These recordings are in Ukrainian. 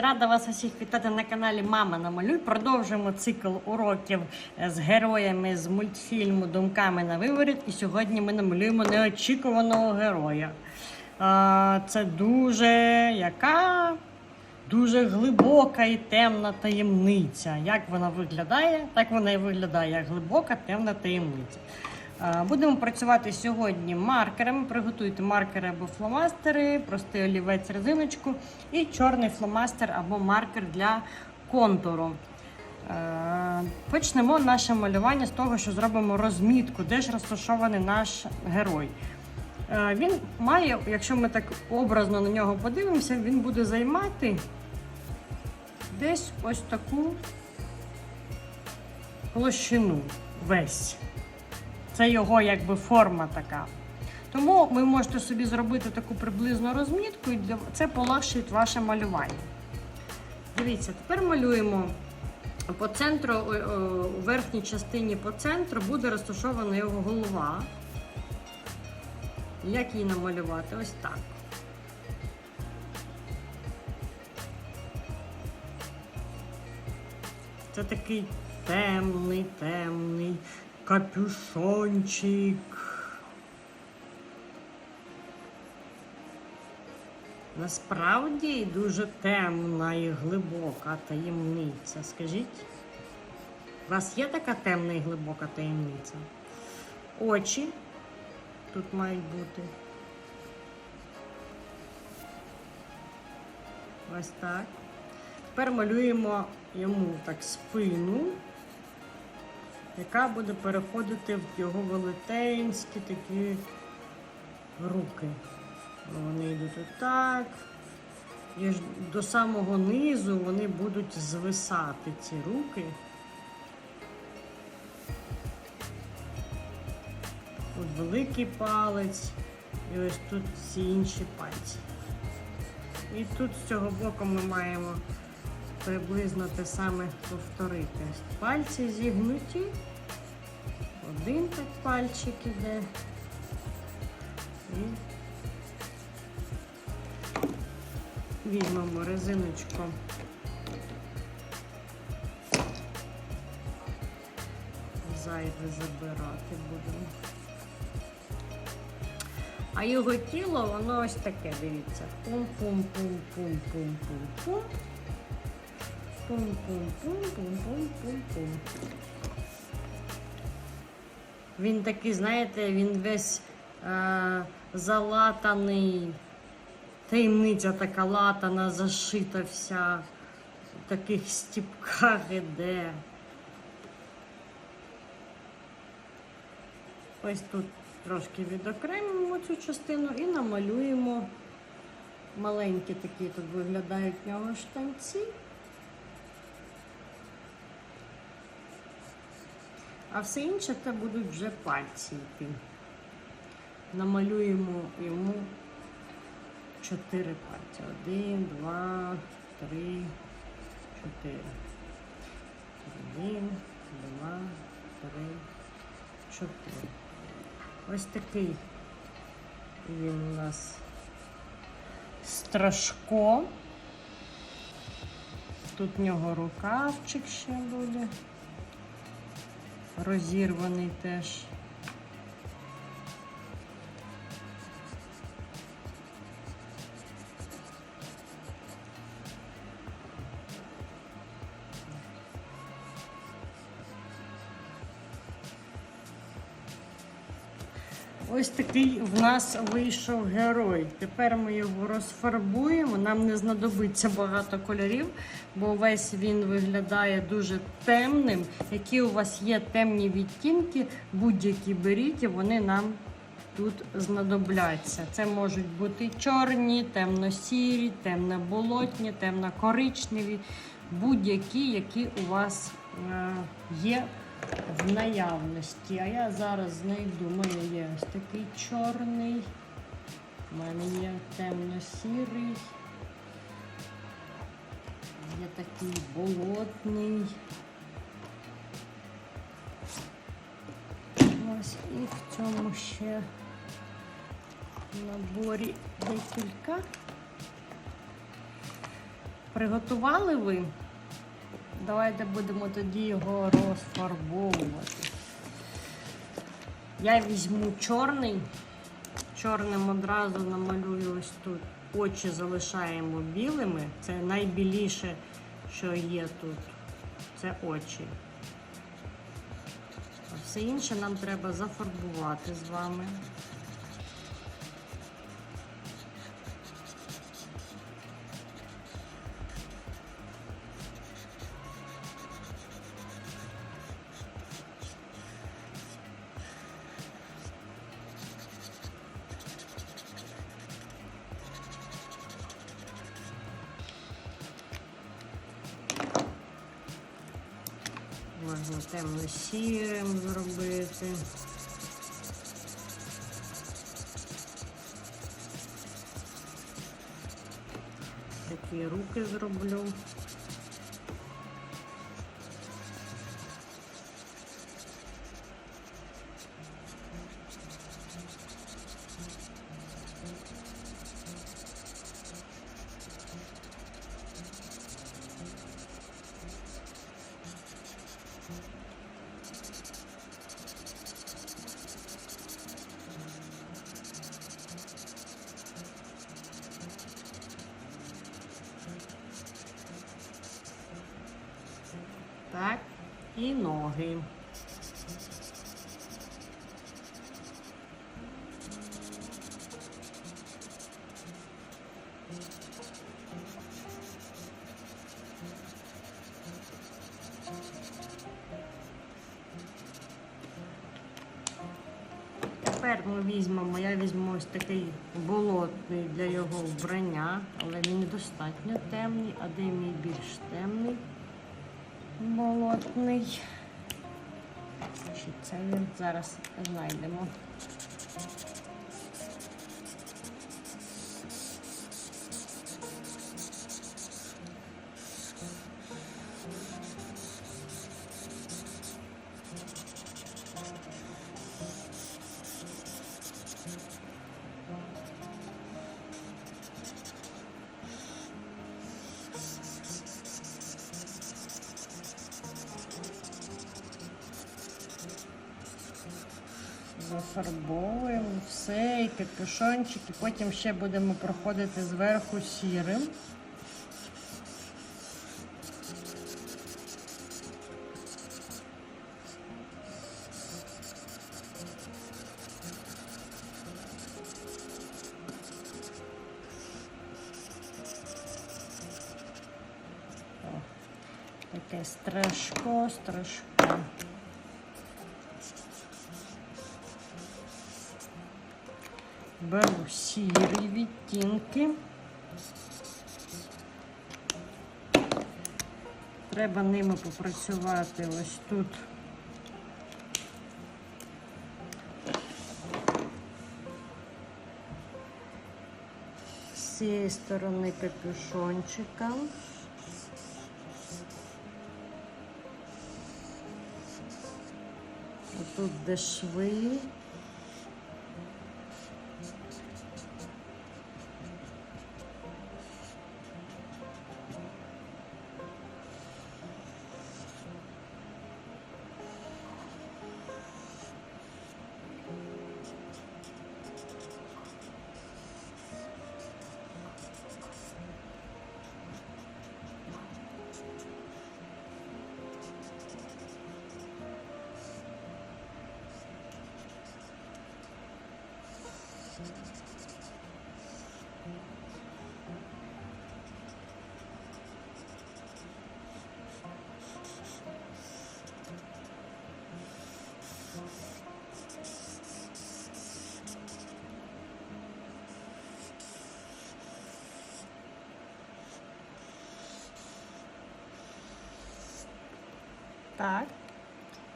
рада вас усіх вітати на каналі Мама намалюй. Продовжуємо цикл уроків е, з героями з мультфільму Думками на виворіт. І сьогодні ми намалюємо неочікуваного героя. Це дуже яка дуже глибока і темна таємниця. Як вона виглядає, так вона і виглядає, глибока темна таємниця. Будемо працювати сьогодні маркерами. Приготуйте маркери або фломастери, простий олівець, резиночку і чорний фломастер або маркер для контуру. Е, Почнемо наше малювання з того, що зробимо розмітку, де ж розташований наш герой. Е, Він має, якщо ми так образно на нього подивимося, він буде займати десь ось таку площину весь. Це його якби форма така. Тому ви можете собі зробити таку приблизну розмітку, і це полегшить ваше малювання. Дивіться, тепер малюємо по центру, у верхній частині по центру буде розташована його голова. Як її намалювати? Ось так. Це такий темний, темний капюшончик. Насправді дуже темна і глибока таємниця. Скажіть, у вас є така темна і глибока таємниця? Очі тут мають бути. Ось так. Тепер малюємо йому так спину, яка буде переходити в його велетенські такі руки. Вони йдуть отак. І до самого низу вони будуть звисати ці руки. От великий палець і ось тут всі інші пальці. І тут з цього боку ми маємо приблизно те саме повторити. Пальці зігнуті. Один так пальчик іде. І візьмемо резиночку. Зайве забирати будемо. А його тіло, воно ось таке, дивіться. Пум-пум-пум-пум-пум-пум-пум. Пум-пум-пум-пум-пум-пум-пум. Він такий, знаєте, він весь е, залатаний. Таємниця така латана, зашита вся. В таких стіпках іде. Ось тут трошки відокремимо цю частину і намалюємо маленькі такі тут виглядають в нього штанці. А все інше це будуть вже пальці йти. Намалюємо йому чотири пальці. Один, два, три, чотири. Один, два, три, чотири. Ось такий він у нас страшко. Тут в нього рукавчик ще буде. Розірваний теж. Ось такий в нас вийшов герой. Тепер ми його розфарбуємо. Нам не знадобиться багато кольорів, бо весь він виглядає дуже темним. Які у вас є темні відтінки, будь-які беріть, і вони нам тут знадобляться. Це можуть бути чорні, темно-сірі, темно-болотні, темно-коричневі, будь-які, які у вас е, є в наявності. А я зараз знайду. У мене є ось такий чорний. У мене є темно-сірий. Є такий болотний. Ось і в цьому ще наборі декілька. приготували ви, давайте будемо тоді його розфарбовувати. Я візьму чорний. Чорним одразу намалюю ось тут. Очі залишаємо білими. Це найбіліше, що є тут. Це очі. А все інше нам треба зафарбувати з вами. Можна темно-сірим зробити. Такі руки зроблю. Так, і ноги. Тепер ми візьмемо, я візьму ось такий болотний для його вбрання, але він недостатньо темний, а де мій більш темний болотний. Що це ми зараз знайдемо. Зафарбовуємо все, і капюшончик, і потім ще будемо проходити зверху сірим. Таке страшко, страшко. Беру сірі відтінки. Треба ними попрацювати ось тут. З цієї сторони капюшончика. Тут де шви. Так.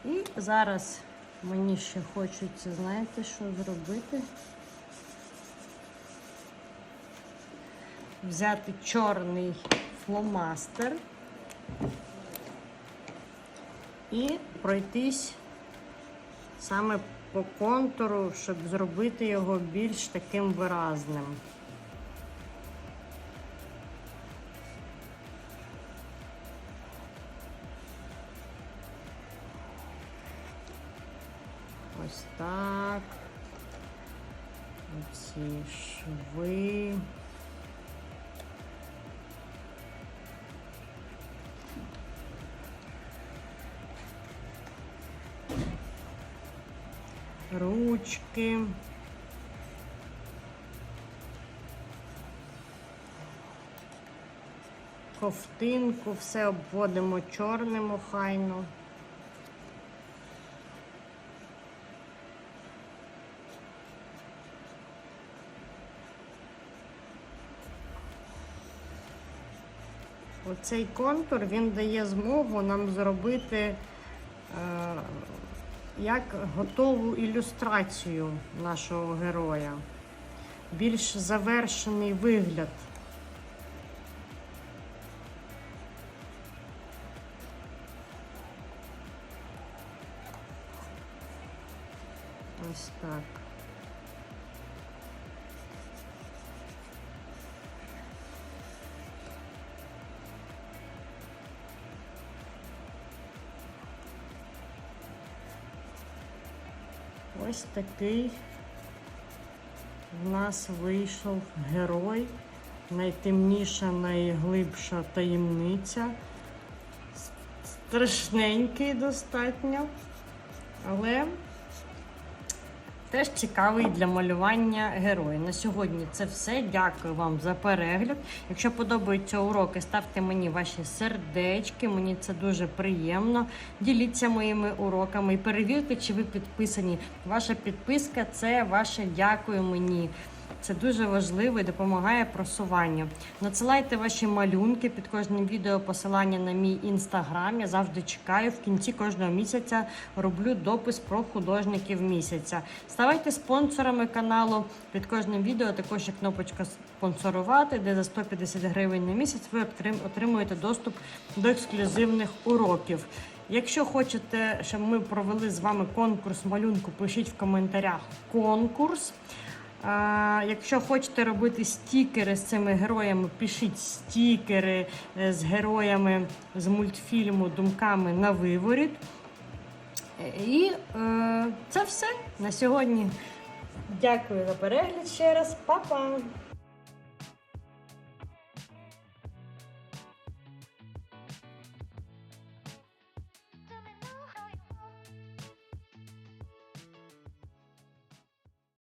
І зараз мені ще хочеться, знаєте, що зробити? Взяти чорний фломастер і пройтись саме по контуру, щоб зробити його більш таким виразним. Ось так. Оці шви. Ручки. Ковтинку, все обводимо чорним охайно. Оцей контур він дає змогу нам зробити е, як готову ілюстрацію нашого героя. Більш завершений вигляд. Ось так. Ось такий в нас вийшов герой. Найтемніша, найглибша таємниця. Страшненький достатньо, але теж цікавий для малювання герой. На сьогодні це все. Дякую вам за перегляд. Якщо подобаються уроки, ставте мені ваші сердечки, мені це дуже приємно. Діліться моїми уроками і перевірте, чи ви підписані. Ваша підписка це ваше дякую мені. Це дуже важливо і допомагає просуванню. Надсилайте ваші малюнки під кожним відео посилання на мій інстаграм. Я завжди чекаю. В кінці кожного місяця роблю допис про художників місяця. Ставайте спонсорами каналу. Під кожним відео також є кнопочка спонсорувати, де за 150 гривень на місяць ви отримуєте доступ до ексклюзивних уроків. Якщо хочете, щоб ми провели з вами конкурс малюнку, пишіть в коментарях конкурс. А, якщо хочете робити стікери з цими героями, пишіть стікери е, з героями з мультфільму Думками на виворіт. Е, І е, це все на сьогодні. Дякую за перегляд ще раз. Па-па!